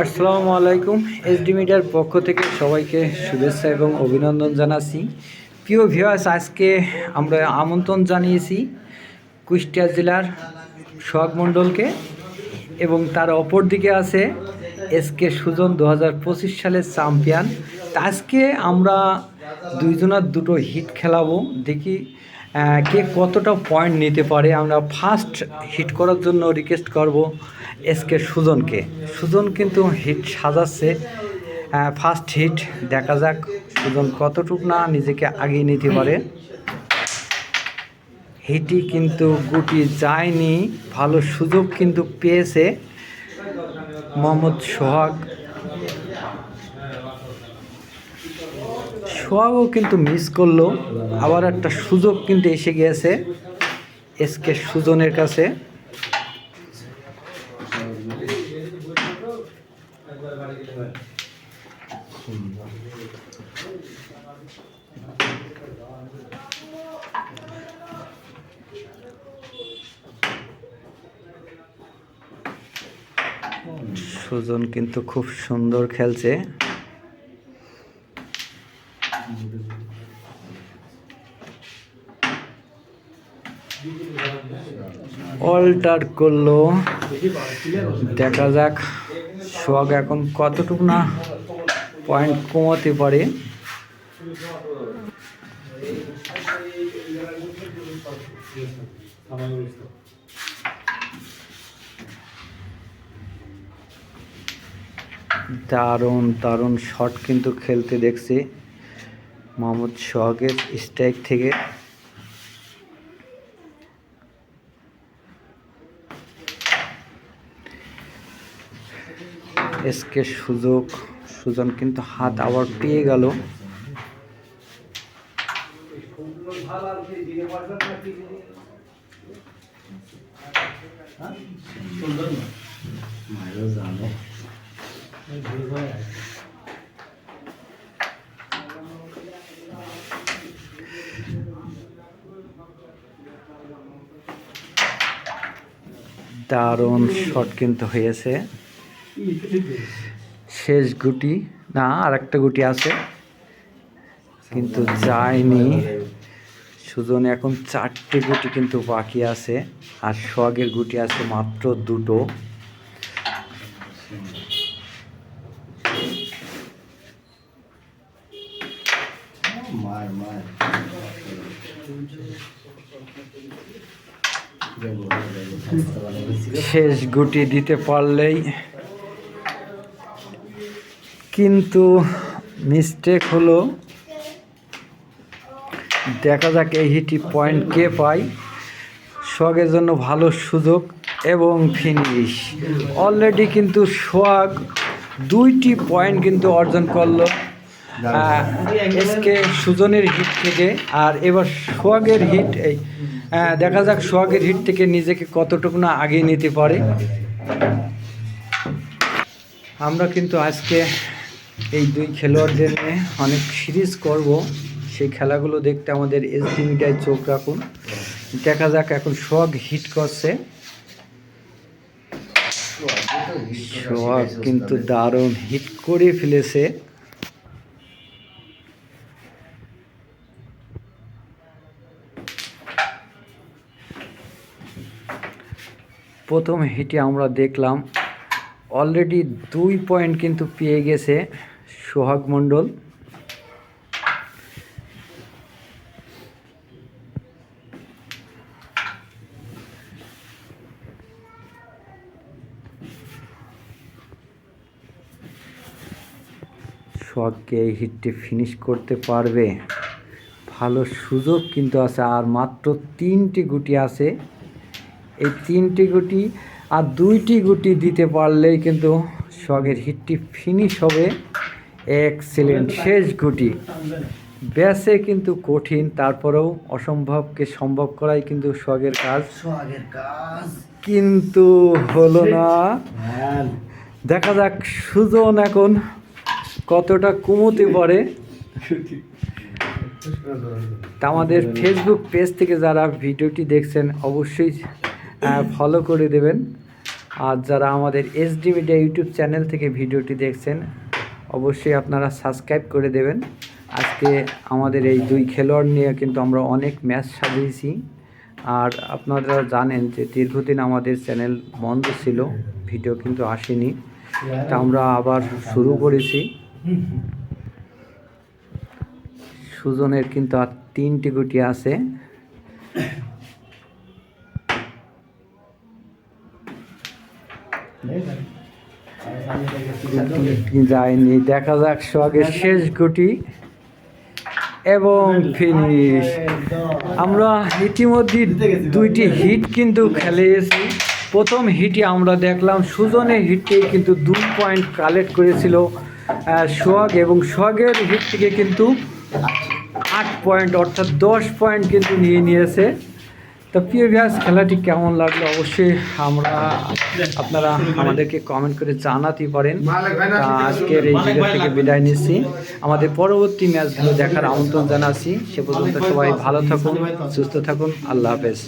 আসসালামু আলাইকুম এসডি মিডিয়ার পক্ষ থেকে সবাইকে শুভেচ্ছা এবং অভিনন্দন জানাচ্ছি। প্রিয় ভিউয়ার্স আজকে আমরা আমন্ত্রণ জানিয়েছি কুষ্টিয়া জেলার সোহাগ মণ্ডলকে এবং তার অপর দিকে আছে এসকে সুজন দু হাজার পঁচিশ সালের চ্যাম্পিয়ন আজকে আমরা দুইজনার দুটো হিট খেলাবো। দেখি কে কতটা পয়েন্ট নিতে পারে, আমরা ফার্স্ট হিট করার জন্য রিকোয়েস্ট করব এসকে সুজনকে। সুজন কিন্তু হিট সাজাচ্ছে। ফার্স্ট হিট দেখা যাক সুজন কতটুকু না নিজেকে আগিয়ে নিতে পারে। হিটি কিন্তু গুটি যায়নি, ভালো সুযোগ কিন্তু পেয়েছে। মোহাম্মদ সোহাগ। সোহাগও কিন্তু মিস করল। আবার একটা সুযোগ কিন্তু এসে গিয়েছে এসকে সুজনের কাছে। সুজন কিন্তু খুব সুন্দর খেলছে। অল্টার করল। দেখা যাক, সোহাগ এখন কতটুকু না পয়েন্ট কমাতে পারে। দারুণ দারুণ শট কিন্তু খেলতে দেখছি। মোহাম্মদ সোহাগের স্ট্রাইক থেকে এসকে সুযোগ সুজন কিন্তু হাত আবার পেয়ে গেল। দারুণ শট কিন্তু হয়েছে। শেষ গুটি। না আর একটা গুটি আছে। কিন্তু যায়নি। সুজন এখন চারটে গুটি কিন্তু বাকি আছে। আর সোহাগের গুটি আছে মাত্র দুটো। শেষ গুটি দিতে পারলেই কিন্তু মিস্টেক হলো, দেখা যাক এই হিটি পয়েন্ট কে পায়। সোয়াগের জন্য ভালো সুযোগ এবং ফিনিশ অলরেডি কিন্তু সোয়াগ দুইটি পয়েন্ট কিন্তু অর্জন করল। এসকে সুজনের হিট থেকে আর এবার সোয়াগের হিট এই দেখা যাক সোহাগের হিট থেকে নিজেকে কতটুকু না আগিয়ে নিতে পারে। আমরা কিন্তু আজকে এই দুই খেলোয়াড়দের নিয়ে অনেক সিরিজ করব। সেই খেলাগুলো দেখতে আমাদের এসডি মিডিয়ায় চোখ রাখুন। দেখা যাক এখন সোহাগ হিট করছে। সোহাগ কিন্তু দারুণ হিট করে ফেলেছে। প্রথম হিটে আমরা দেখলাম অলরেডি দুই পয়েন্ট কিন্তু পেয়ে গেছে সোহাগ মণ্ডল। সোহাগকে এই হিটটি ফিনিশ করতে পারবে। ভালো সুযোগ কিন্তু আছে, আর মাত্র তিনটি গুটি আছে। এই তিনটি গুটি আর দুইটি গুটি দিতে পারলেই কিন্তু শখের হিটটি ফিনিশ হবে। এক্সিলেন্ট শেষ গুটি। ব্যাসে কিন্তু কঠিন তারপরেও অসম্ভবকে সম্ভব করাই কিন্তু শখের কাজ। কিন্তু হলো না। দেখা যাক সুজন এখন কতটা কমতে পারে তা আমাদের ফেসবুক পেজ থেকে যারা ভিডিওটি দেখছেন অবশ্যই ফলো করে দেবেন। আর যারা আমাদের এসডি মিডিয়া ইউটিউব চ্যানেল থেকে ভিডিওটি দেখছেন, অবশ্যই আপনারা সাবস্ক্রাইব করে দেবেন। আজকে আমাদের এই দুই খেলোয়াড় নিয়ে কিন্তু আমরা অনেক ম্যাচ সাজিয়েছি। আর আপনারা জানেন যে দীর্ঘদিন আমাদের চ্যানেল বন্ধ ছিল, ভিডিও কিন্তু আসেনি। তা আমরা আবার শুরু করেছি। সুজনের কিন্তু আর তিনটি গুটি আছে গুটি যায়নি দেখা যাক সোহাগের শেষ গুটি এবং ফিনিশ আমরা ইতিমধ্যে দুইটি হিট কিন্তু খেলেছি প্রথম হিটে আমরা দেখলাম সুজনের হিটে কিন্তু দুই পয়েন্ট কালেক্ট করেছিল সোহাগ এবং সোহাগের হিট থেকে কিন্তু আট পয়েন্ট অর্থাৎ দশ পয়েন্ট কিন্তু নিয়ে নিয়েছে। তো প্রিয় ব্যাস খেলাটি কেমন লাগল? অবশ্যই আমরা আপনারা আমাদেরকে কমেন্ট করে জানাতেই পারেন। আজকের এই ভিডিও থেকে বিদায় নিচ্ছি। আমাদের পরবর্তী ম্যাচগুলো দেখার আমন্ত্রণ জানাচ্ছি। সে পর্যন্ত সবাই ভালো থাকুন, সুস্থ থাকুন। আল্লাহ হাফেজ।